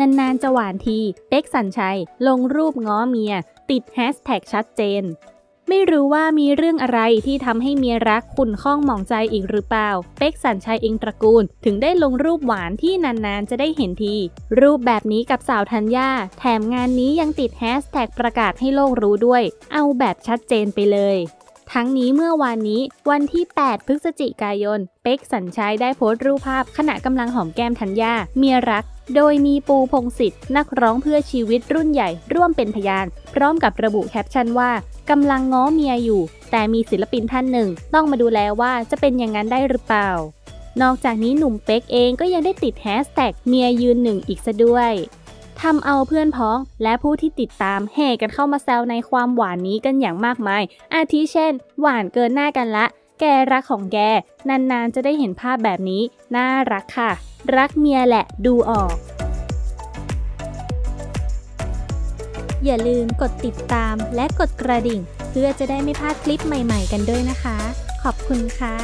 นานๆจะหวานที เป๊กสัญชัย ลงรูปง้อเมีย ติดแฮชแท็กชัดเจน ไม่รู้ว่ามีเรื่องอะไรที่ทำให้เมียรักขุ่นข้องหมองใจอีกหรือเปล่า เป๊กสัญชัยเองตระกูล ถึงได้ลงรูปหวานที่นานๆ จะได้เห็นที รูปแบบนี้กับสาวธัญญาแถมงานนี้ยังติดแฮชแท็กประกาศให้โลกรู้ด้วย เอาแบบชัดเจนไปเลย ทั้งนี้เมื่อวานนี้วันที่ 8 พฤศจิกายน เป๊กสัญชัยได้โพสต์รูปภาพขณะกำลังหอมแก้มธัญญาเมียรัก โดยมีปูพงศิษฐ์นักร้องเพื่อชีวิตรุ่นใหญ่ร่วมเป็นพยาน พร้อมกับระบุแคปชั่นว่ากำลังง้อเมียอยู่ แต่มีศิลปินท่านหนึ่ง ต้องมาดูแลว่าจะเป็นอย่างนั้นได้หรือเปล่า นอกจากนี้หนุ่มเป๊กเองก็ยังได้ติดแฮชแท็กเมียยืนหนึ่งอีกซะด้วย ทำเอาเพื่อนพ้องและผู้ที่ติดตามแห่กันเข้ามาแซวในความหวานนี้กันอย่างมากมาย อาทิเช่น หวานเกินหน้ากันละ แกรักของแก นานๆ จะได้เห็นภาพแบบนี้ น่ารักค่ะ รักเมียแหละดูออก อย่าลืมกดติดตามและกดกระดิ่ง เพื่อจะได้ไม่พลาดคลิปใหม่ๆ กันด้วยนะคะ ขอบคุณค่ะ